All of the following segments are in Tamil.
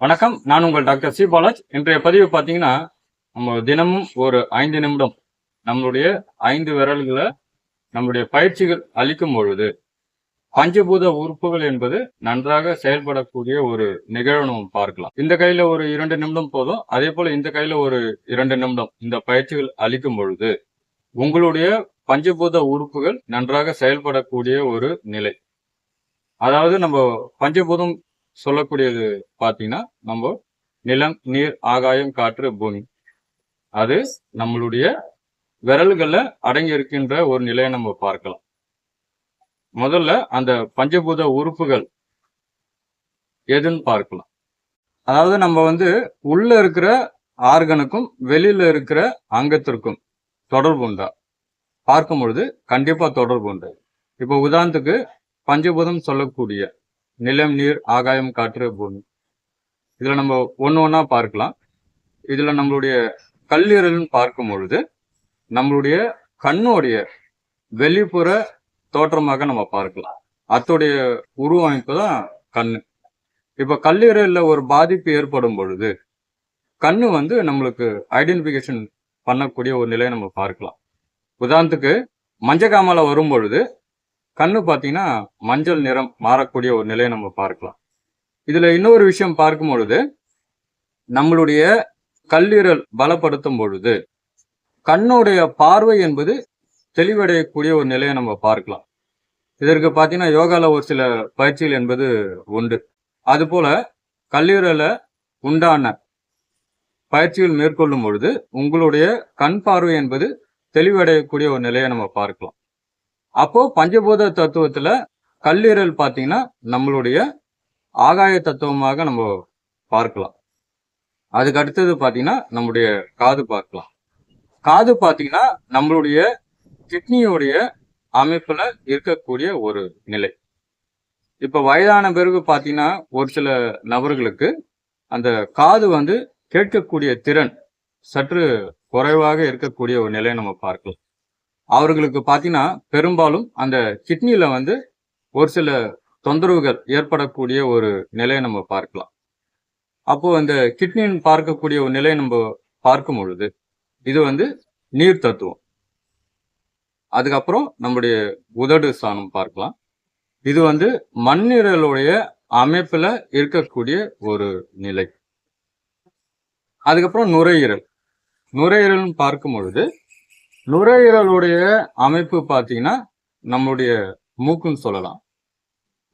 வணக்கம். நான் உங்கள் டாக்டர் சி பாலாஜ். இன்றைய பதிவு பார்த்தீங்கன்னா நம்ம தினமும் ஒரு ஐந்து நிமிடம் நம்மளுடைய ஐந்து விரல்களை நம்மளுடைய பயிற்சிகள் அளிக்கும் பொழுது பஞ்சபூத உறுப்புகள் என்பது நன்றாக செயல்படக்கூடிய ஒரு நிகழ்வு நம்ம பார்க்கலாம். இந்த கையில ஒரு இரண்டு நிமிடம் போதும். அதே போல இந்த கையில ஒரு இரண்டு நிமிடம் இந்த பயிற்சிகள் அளிக்கும் பொழுது உங்களுடைய பஞ்சபூத உறுப்புகள் நன்றாக செயல்படக்கூடிய ஒரு நிலை. அதாவது நம்ம பஞ்சபூதம் சொல்லக்கூடியது பார்த்தீங்கன்னா நம்ம நிலம் நீர் ஆகாயம் காற்று பூமி. அது நம்மளுடைய விரல்களில் அடங்கி இருக்கின்ற ஒரு நிலையை நம்ம பார்க்கலாம். முதல்ல அந்த பஞ்சபூத உறுப்புகள் எதுன்னு பார்க்கலாம். அதாவது நம்ம வந்து உள்ள இருக்கிற ஆர்கனுக்கும் வெளியில இருக்கிற அங்கத்திற்கும் தொடர்பு உண்டா? பார்க்கும் பொழுது கண்டிப்பா தொடர்பு உண்டு. இப்போ உதாரணத்துக்கு பஞ்சபூதம் சொல்லக்கூடிய நிலம் நீர் ஆகாயம் காற்று பூமி. இதில் நம்ம ஒன்று ஒன்றா பார்க்கலாம். இதில் நம்மளுடைய கல்லீரல்னு பார்க்கும் பொழுது நம்மளுடைய கண்ணுடைய வெளிப்புற தோற்றமாக நம்ம பார்க்கலாம். அத்தோடைய உருவமைப்பு தான் கண்ணு. இப்போ கல்லீரலில் ஒரு பாதிப்பு ஏற்படும் பொழுது கண்ணு வந்து நம்மளுக்கு ஐடென்டிஃபிகேஷன் பண்ணக்கூடிய ஒரு நிலையை நம்ம பார்க்கலாம். உதாரணத்துக்கு மஞ்சக்காமலை வரும் பொழுது கண்ணு பார்த்தீங்கன்னா மஞ்சள் நிறம் மாறக்கூடிய ஒரு நிலையை நம்ம பார்க்கலாம். இதில் இன்னொரு விஷயம் பார்க்கும் பொழுது நம்மளுடைய கல்லீரல் பலப்படுத்தும் பொழுது கண்ணுடைய பார்வை என்பது தெளிவடையக்கூடிய ஒரு நிலையை நம்ம பார்க்கலாம். இதற்கு பார்த்தீங்கன்னா யோகாவில் ஒரு சில பயிற்சிகள் என்பது உண்டு. அதுபோல் கல்லீரலை உண்டான பயிற்சிகள் மேற்கொள்ளும் பொழுது உங்களுடைய கண் பார்வை என்பது தெளிவடையக்கூடிய ஒரு நிலையை நம்ம பார்க்கலாம். அப்போ பஞ்சபூத தத்துவத்துல கல்லீரல் பார்த்தீங்கன்னா நம்மளுடைய ஆகாய தத்துவமாக நம்ம பார்க்கலாம். அதுக்கு அடுத்தது பார்த்தீங்கன்னா நம்முடைய காது பார்க்கலாம். காது பார்த்தீங்கன்னா நம்மளுடைய கிட்னியோடைய அமைப்புல இருக்கக்கூடிய ஒரு நிலை. இப்ப வயதான பிறகு பார்த்தீங்கன்னா ஒரு சில நபர்களுக்கு அந்த காது வந்து கேட்கக்கூடிய திறன் சற்று குறைவாக இருக்கக்கூடிய ஒரு நிலையை நம்ம பார்க்கலாம். அவர்களுக்கு பார்த்தீங்கன்னா பெரும்பாலும் அந்த கிட்னியில் வந்து ஒரு சில தொந்தரவுகள் ஏற்படக்கூடிய ஒரு நிலையை நம்ம பார்க்கலாம். அப்போ அந்த கிட்னின்னு பார்க்கக்கூடிய ஒரு நிலையை நம்ம பார்க்கும் பொழுது இது வந்து நீர் தத்துவம். அதுக்கப்புறம் நம்முடைய உதடு ஸ்தானம் பார்க்கலாம். இது வந்து மண்ணீரலுடைய அமைப்பில் இருக்கக்கூடிய ஒரு நிலை. அதுக்கப்புறம் நுரையீரல். நுரையீரல்னு பார்க்கும் பொழுது நுரையீரலுடைய அமைப்பு பார்த்தீங்கன்னா நம்முடைய மூக்குன்னு சொல்லலாம்.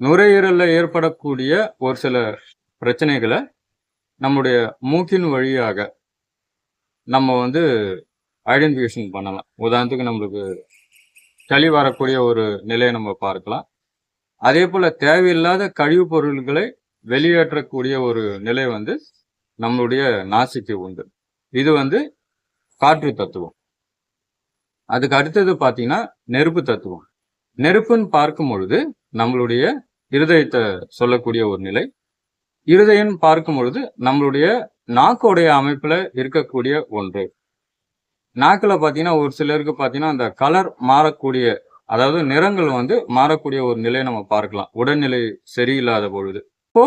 நுரையீரலில் ஏற்படக்கூடிய ஒரு சில பிரச்சனைகளை நம்முடைய மூக்கின் வழியாக நம்ம வந்து ஐடென்டிஃபிகேஷன் பண்ணலாம். உதாரணத்துக்கு நம்மளுக்கு சளி வரக்கூடிய ஒரு நிலையை நம்ம பார்க்கலாம். அதே போல் தேவையில்லாத கழிவுப் பொருள்களை வெளியேற்றக்கூடிய ஒரு நிலை வந்து நம்மளுடைய நாசிக்கு உண்டு. இது வந்து காற்று தத்துவம். அதுக்கு அடுத்தது பார்த்தீங்கன்னா நெருப்பு தத்துவம். நெருப்புன்னு பார்க்கும் பொழுது நம்மளுடைய இருதயத்தை சொல்லக்கூடிய ஒரு நிலை. இருதயம் பார்க்கும் பொழுது நம்மளுடைய நாக்கோடைய அமைப்புல இருக்கக்கூடிய ஒன்று. நாக்கில் பார்த்தீங்கன்னா ஒரு சிலருக்கு பார்த்தீங்கன்னா அந்த கலர் மாறக்கூடிய அதாவது நிறங்கள் வந்து மாறக்கூடிய ஒரு நிலையை நம்ம பார்க்கலாம். உடல்நிலை சரியில்லாத பொழுது. இப்போ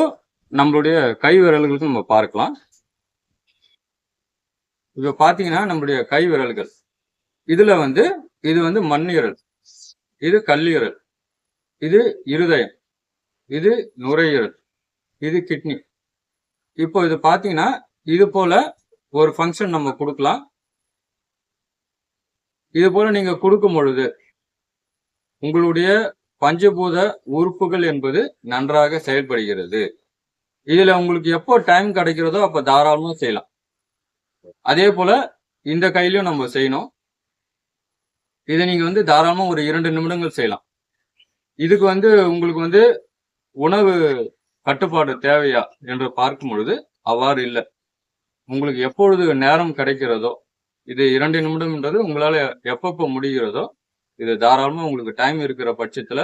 நம்மளுடைய கை விரல்களுக்கு நம்ம பார்க்கலாம். இப்போ பாத்தீங்கன்னா நம்மளுடைய கை விரல்கள் இதுல வந்து இது வந்து மண்ணீரல். இது கல்லீரல். இது இருதயம். இது நுரையீரல். இது கிட்னி இப்போ இது பார்த்தீங்கன்னா இது போல ஒரு ஃபங்க்ஷன் நம்ம கொடுக்கலாம். இது போல நீங்க கொடுக்கும் பொழுது உங்களுடைய பஞ்சபூத உறுப்புகள் என்பது நன்றாக செயல்படுகிறது. இதுல உங்களுக்கு எப்போ டைம் கிடைக்கிறதோ அப்ப தாராளமா செய்யலாம். அதே போல இந்த கையிலும் நம்ம செய்யணும். இதை நீங்க வந்து தாராளமா ஒரு இரண்டு நிமிடங்கள் செய்யலாம். இதுக்கு வந்து உங்களுக்கு வந்து உணவு கட்டுப்பாடு தேவையா என்று பார்க்கும் பொழுது அவ்வாறு இல்லை. உங்களுக்கு எப்பொழுது நேரம் கிடைக்கிறதோ இது இரண்டு நிமிடம்ன்றது உங்களால எப்பப்போ முடிகிறதோ இது தாராளமா உங்களுக்கு டைம் இருக்கிற பட்சத்துல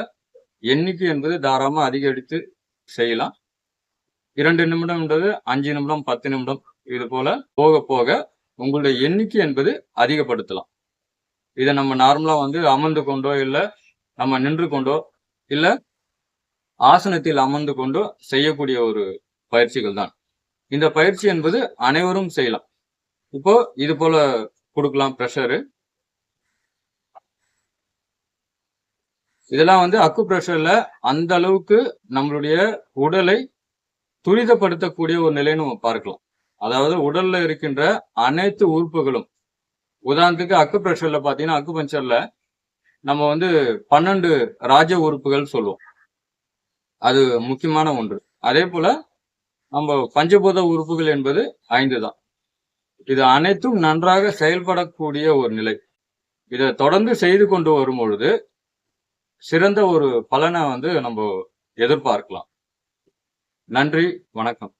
எண்ணிக்கை என்பது தாராளமா அதிகரித்து செய்யலாம். இரண்டு நிமிடம்ன்றது அஞ்சு நிமிடம் பத்து நிமிடம் இது போல போக போக உங்களுடைய எண்ணிக்கை என்பது அதிகப்படுத்தலாம். இதை நம்ம நார்மலா வந்து அமர்ந்து கொண்டோ இல்ல நம்ம நின்று கொண்டோ இல்லை ஆசனத்தில் அமர்ந்து கொண்டோ செய்யக்கூடிய ஒரு பயிற்சிகள் தான். இந்த பயிற்சி என்பது அனைவரும் செய்யலாம். இப்போ இது போல கொடுக்கலாம் ப்ரெஷரு இதெல்லாம் வந்து அக்கு ப்ரெஷர்ல அந்த அளவுக்கு நம்மளுடைய உடலை துரிதப்படுத்தக்கூடிய ஒரு நிலைன்னு நம்ம பார்க்கலாம். அதாவது உடல்ல இருக்கின்ற அனைத்து உறுப்புகளும் உதாரணத்துக்கு அக்கு பிரஷர்ல பாத்தீங்கன்னா அக்கு பஞ்சர்ல நம்ம வந்து பன்னெண்டு ராஜ உறுப்புகள் சொல்லுவோம். அது முக்கியமான ஒன்று. அதே போல நம்ம பஞ்சபூத உறுப்புகள் என்பது ஐந்து தான். இது அனைத்தும் நன்றாக செயல்படக்கூடிய ஒரு நிலை. இதை தொடர்ந்து செய்து கொண்டு வரும் பொழுது சிறந்த ஒரு பலனை வந்து நம்ம எதிர்பார்க்கலாம். நன்றி வணக்கம்.